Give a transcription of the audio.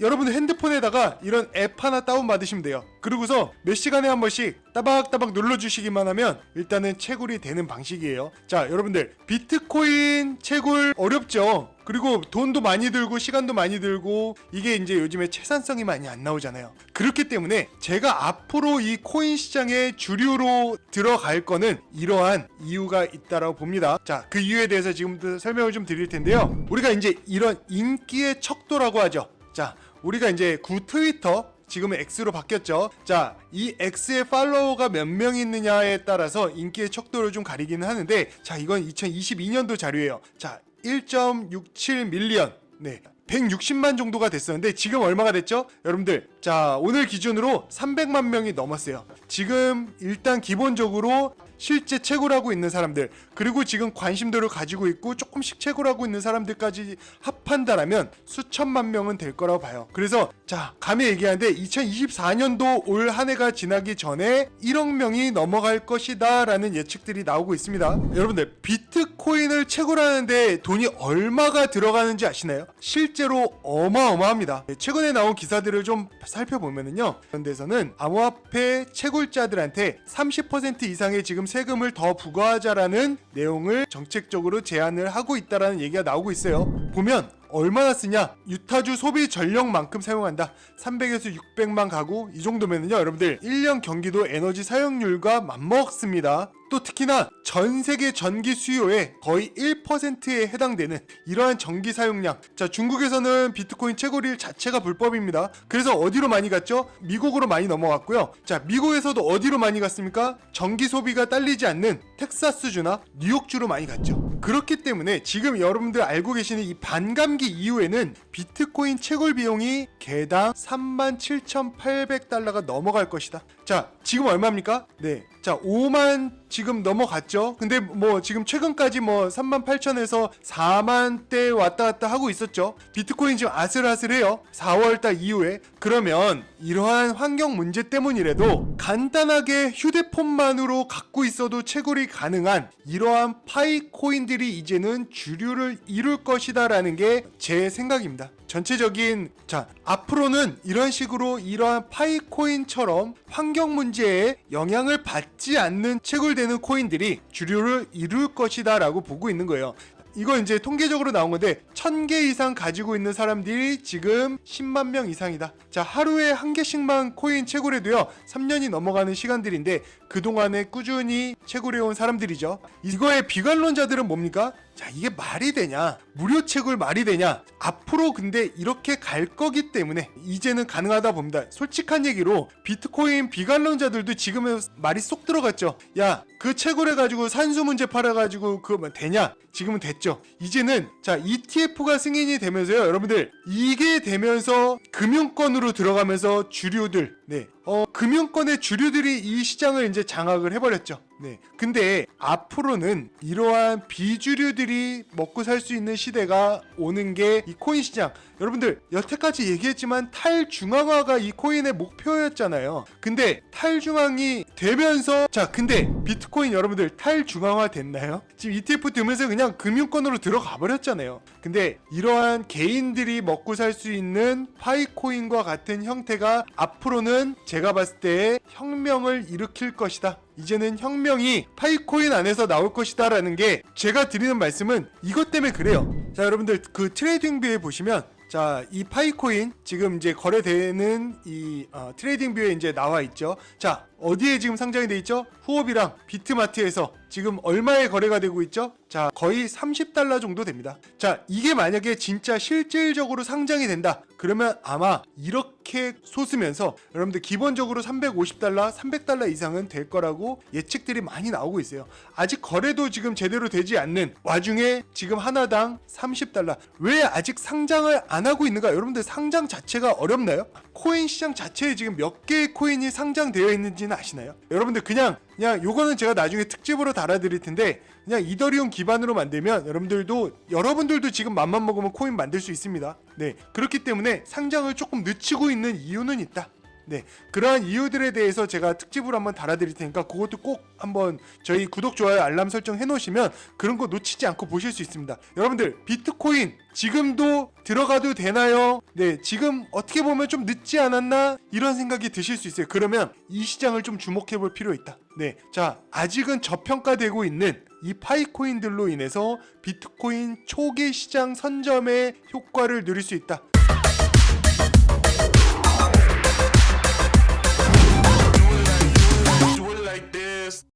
여러분들 핸드폰에다가 이런 앱 하나 다운 받으시면 돼요. 그리고서 몇 시간에 한 번씩 따박따박 눌러주시기만 하면 일단은 채굴이 되는 방식이에요. 자, 여러분들 비트코인 채굴 어렵죠? 그리고 돈도 많이 들고 시간도 많이 들고 이게 이제 요즘에 채산성이 많이 안 나오잖아요. 그렇기 때문에 제가 앞으로 이 코인 시장의 주류로 들어갈 거는 이러한 이유가 있다라고 봅니다. 자, 그 이유에 대해서 지금부터 설명을 좀 드릴 텐데요. 우리가 이제 이런 인기의 척도라고 하죠. 자, 우리가 이제 구 트위터 지금은 X로 바뀌었죠. 자, 이 X의 팔로워가 몇 명 있느냐에 따라서 인기의 척도를 좀 가리기는 하는데, 자, 이건 2022년도 자료예요. 자, 1.67 밀리언. 네. 160만 정도가 됐었는데 지금 얼마가 됐죠? 여러분들 자 오늘 기준으로 300만 명이 넘었어요 지금 일단 기본적으로 실제 채굴하고 있는 사람들 그리고 지금 관심도를 가지고 있고 조금씩 채굴하고 있는 사람들까지 합한다라면 수천만 명은 될 거라고 봐요. 그래서 자 감히 얘기하는데 2024년도 올 한 해가 지나기 전에 1억 명이 넘어갈 것이다 라는 예측들이 나오고 있습니다. 여러분들 비트코인을 채굴하는데 돈이 얼마가 들어가는지 아시나요? 실제로 어마어마합니다. 네, 최근에 나온 기사들을 좀 살펴보면은요 그런 데서는 암호화폐 채굴자들한테 30% 이상의 지금 세금을 더 부과하자라는 내용을 정책적으로 제안을 하고 있다라는 얘기가 나오고 있어요. 보면 얼마나 쓰냐? 유타주 소비 전력만큼 사용한다. 300에서 600만 가구 이 정도면은요, 여러분들 1년 경기도 에너지 사용률과 맞먹습니다. 또 특히나 전 세계 전기 수요의 거의 1%에 해당되는 이러한 전기 사용량. 자, 중국에서는 비트코인 채굴일 자체가 불법입니다. 그래서 어디로 많이 갔죠? 미국으로 많이 넘어갔고요. 자, 미국에서도 어디로 많이 갔습니까? 전기 소비가 딸리지 않는 텍사스주나 뉴욕주로 많이 갔죠. 그렇기 때문에 지금 여러분들 알고 계시는 이 반감기 이후에는 비트코인 채굴 비용이 개당 37,800달러가 넘어갈 것이다. 자, 지금 얼마입니까? 네. 자, 5만 지금 넘어갔죠. 근데 뭐 지금 최근까지 뭐 3만 8천에서 4만 대 왔다 갔다 하고 있었죠. 비트코인 지금 아슬아슬해요. 4월 달 이후에. 그러면 이러한 환경 문제 때문이라도 간단하게 휴대폰만으로 갖고 있어도 채굴이 가능한 이러한 파이 코인들이 이제는 주류를 이룰 것이다라는 게 제 생각입니다. 전체적인 자 앞으로는 이런 식으로 이러한 파이 코인처럼 환경 문제에 영향을 받지 않는 채굴되는 코인들이 주류를 이룰 것이다라고 보고 있는 거예요. 이거 이제 통계적으로 나온 건데 1000개 이상 가지고 있는 사람들이 지금 10만 명 이상이다. 자, 하루에 한 개씩만 코인 채굴해도요. 3년이 넘어가는 시간들인데 그동안에 꾸준히 채굴해 온 사람들이죠. 이거의 비관론자들은 뭡니까? 자, 이게 말이 되냐? 무료 채굴 말이 되냐? 앞으로 근데 이렇게 갈 거기 때문에 이제는 가능하다 봅니다. 솔직한 얘기로 비트코인 비관론자들도 지금은 말이 쏙 들어갔죠. 야, 그 채굴해가지고 산수 문제 팔아가지고 그거 뭐 되냐? 지금은 됐죠. 이제는 자 ETF가 승인이 되면서요, 여러분들 이게 되면서 금융권으로 들어가면서 주류들, 네, 어 금융권의 주류들이 이 시장을 이제 장악을 해버렸죠. 네, 근데 앞으로는 이러한 비주류들이 먹고 살 수 있는 시대가 오는 게 이 코인 시장. 여러분들 여태까지 얘기했지만 탈중앙화가 이 코인의 목표였잖아요. 근데 탈중앙이 되면서 자, 근데 비트코인 여러분들 탈중앙화 됐나요? 지금 ETF 들면서 그냥 금융권으로 들어가 버렸잖아요. 근데 이러한 개인들이 먹고 살 수 있는 파이코인과 같은 형태가 앞으로는 제가 봤을 때 혁명을 일으킬 것이다. 이제는 혁명이 파이코인 안에서 나올 것이다 라는 게 제가 드리는 말씀은 이것 때문에 그래요. 자, 여러분들 그 트레이딩 뷰에 보시면 자, 이 파이코인 지금 이제 거래되는 이 어, 트레이딩 뷰에 이제 나와 있죠. 자, 어디에 지금 상장이 돼 있죠? 후업이랑 비트마트에서 지금 얼마에 거래가 되고 있죠? 자, 거의 30달러 정도 됩니다. 자, 이게 만약에 진짜 실질적으로 상장이 된다. 그러면 아마 이렇게 솟으면서 여러분들 기본적으로 350달러, 300달러 이상은 될 거라고 예측들이 많이 나오고 있어요. 아직 거래도 지금 제대로 되지 않는 와중에 지금 하나당 30달러. 왜 아직 상장을 안 하고 있는가? 여러분들 상장 자체가 어렵나요? 코인 시장 자체에 지금 몇 개의 코인이 상장되어 있는지는 아시나요? 여러분들 그냥 그냥 요거는 제가 나중에 특집으로 달아드릴 텐데 그냥 이더리움 기반으로 만들면 여러분들도 여러분들도 지금 맘만 먹으면 코인 만들 수 있습니다. 네 그렇기 때문에 상장을 조금 늦추고 있는 이유는 있다. 네, 그러한 이유들에 대해서 제가 특집으로 한번 달아드릴 테니까 그것도 꼭 한번 저희 구독, 좋아요, 알람 설정 해놓으시면 그런 거 놓치지 않고 보실 수 있습니다. 여러분들 비트코인 지금도 들어가도 되나요? 네, 지금 어떻게 보면 좀 늦지 않았나 이런 생각이 드실 수 있어요. 그러면 이 시장을 좀 주목해 볼 필요 있다. 네, 자 아직은 저평가되고 있는 이 파이코인들로 인해서 비트코인 초기 시장 선점의 효과를 누릴 수 있다.